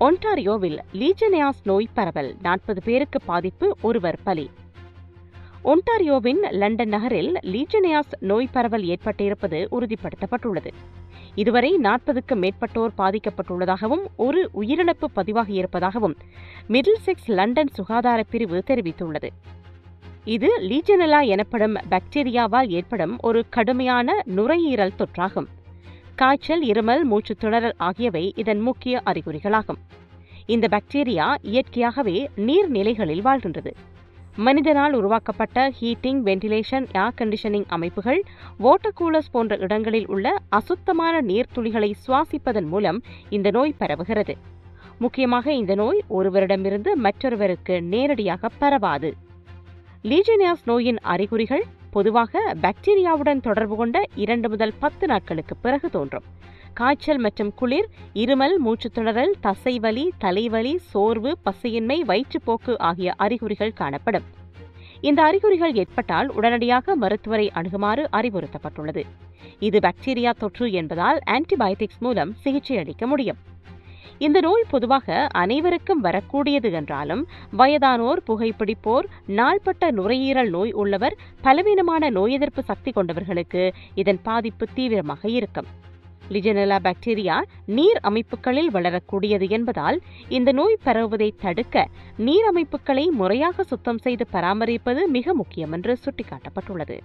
ஒன்டாரியோவில் லீஜனியாஸ் நோய் பரவல் நாற்பது பேருக்கு பாதிப்பு ஒருவர் பலி. ஒன்டாரியோவின் லண்டன் நகரில் லீஜனியாஸ் நோய் பரவல் ஏற்பட்டிருப்பது உறுதிப்படுத்தப்பட்டுள்ளது. இதுவரை நாற்பதுக்கு மேற்பட்டோர் பாதிக்கப்பட்டுள்ளதாகவும் ஒரு உயிரிழப்பு பதிவாகியிருப்பதாகவும் மிடில் செக்ஸ் லண்டன் சுகாதார பிரிவு தெரிவித்துள்ளது. இது லீஜனலா எனப்படும் பாக்டீரியாவால் ஏற்படும் ஒரு கடுமையான நுரையீரல் தொற்றாகும். காய்ச்சல் இருமல் மூச்சு திணறல் ஆகியவை இதன் முக்கிய அறிகுறிகளாகும். இந்த பாக்டீரியா இயற்கையாகவே நீர்நிலைகளில் வாழ்கின்றது. மனிதனால் உருவாக்கப்பட்ட ஹீட்டிங் வென்டிலேஷன் ஏர் கண்டிஷனிங் அமைப்புகள் வாட்டர் கூலர்ஸ் போன்ற இடங்களில் உள்ள அசுத்தமான நீர்த்துளிகளை சுவாசிப்பதன் மூலம் இந்த நோய் பரவுகிறது. முக்கியமாக இந்த நோய் ஒருவரிடமிருந்து மற்றொருவருக்கு நேரடியாக பரவாது. லீஜினியாஸ் நோயின் அறிகுறிகள் பொதுவாக பாக்டீரியாவுடன் தொடர்பு கொண்ட இரண்டு முதல் பத்து நாட்களுக்கு பிறகு தோன்றும். காய்ச்சல் மற்றும் குளிர் இருமல் மூச்சுத்திணறல் தசைவலி தலைவலி சோர்வு பசையின்மை வயிற்றுப்போக்கு ஆகிய அறிகுறிகள் காணப்படும். இந்த அறிகுறிகள் ஏற்பட்டால் உடனடியாக மருத்துவரை அணுகுமாறு அறிவுறுத்தப்பட்டுள்ளது. இது பாக்டீரியா தொற்று என்பதால் ஆன்டிபயோட்டிக்ஸ் மூலம் சிகிச்சை அளிக்க முடியும். இந்த நோய் பொதுவாக அனைவருக்கும் வரக்கூடியது என்றாலும் வயதானோர் புகைப்பிடிப்போர் நாள்பட்ட நுரையீரல் நோய் உள்ளவர் பலவீனமான நோய் எதிர்ப்பு சக்தி கொண்டவர்களுக்கு இதன் பாதிப்பு தீவிரமாக இருக்கும். லிஜனலா பாக்டீரியா நீர் அமைப்புகளில் வளரக்கூடியது என்பதால் இந்த நோய் பரவுவதை தடுக்க நீர் அமைப்புகளை முறையாக சுத்தம் செய்து பராமரிப்பது மிக முக்கியம் என்று சுட்டிக்காட்டப்பட்டுள்ளது.